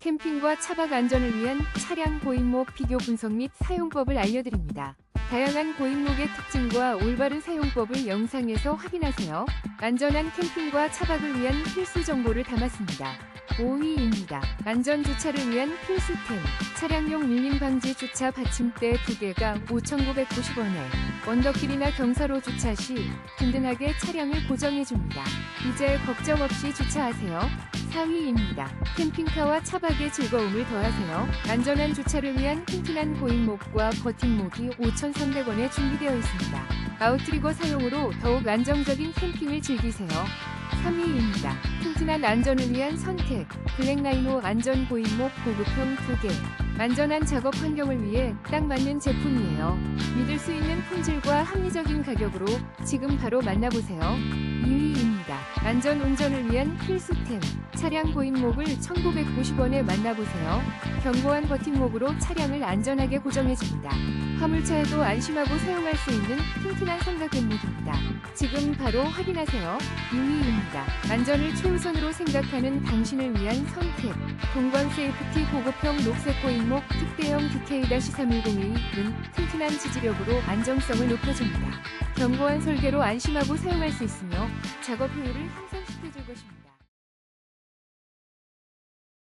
캠핑과 차박 안전을 위한 차량 고인목 비교 분석 및 사용법을 알려드립니다. 다양한 고인목의 특징과 올바른 사용법을 영상에서 확인하세요. 안전한 캠핑과 차박을 위한 필수 정보를 담았습니다. 5위입니다. 안전 주차를 위한 필수템. 차량용 밀림 방지 주차 받침대 2개가 5,990원에 언덕길이나 경사로 주차 시 든든하게 차량을 고정해줍니다. 이제 걱정 없이 주차하세요. 4위입니다. 캠핑카와 차박의 즐거움을 더하세요. 안전한 주차를 위한 튼튼한 고인목과 버팀목이 5,300원에 준비되어 있습니다. 아웃트리거 사용으로 더욱 안정적인 캠핑을 즐기세요. 3위입니다. 튼튼한 안전을 위한 선택. 블랙라이노 안전 고인목 보급형 2개. 안전한 작업 환경을 위해 딱 맞는 제품이에요. 믿을 수 있는 품질과 합리적인 가격으로 지금 바로 만나보세요. 2위입니다. 안전 운전을 위한 필수템. 차량 고인목을 1990원에 만나보세요. 견고한 버팀목으로 차량을 안전하게 고정해줍니다. 화물차에도 안심하고 사용할 수 있는 튼튼한 삼각gem목입니다. 지금 바로 확인하세요. 6위입니다. 안전을 최우선으로 생각하는 당신을 위한 선택. 동광 세이프티 고급형 녹색 고인목 특대형 DK-3102는 튼튼한 지지력으로 안정성을 높여줍니다. 견고한 설계로 안심하고 사용할 수 있으며 작업 효율을 향상시켜줄 것입니다.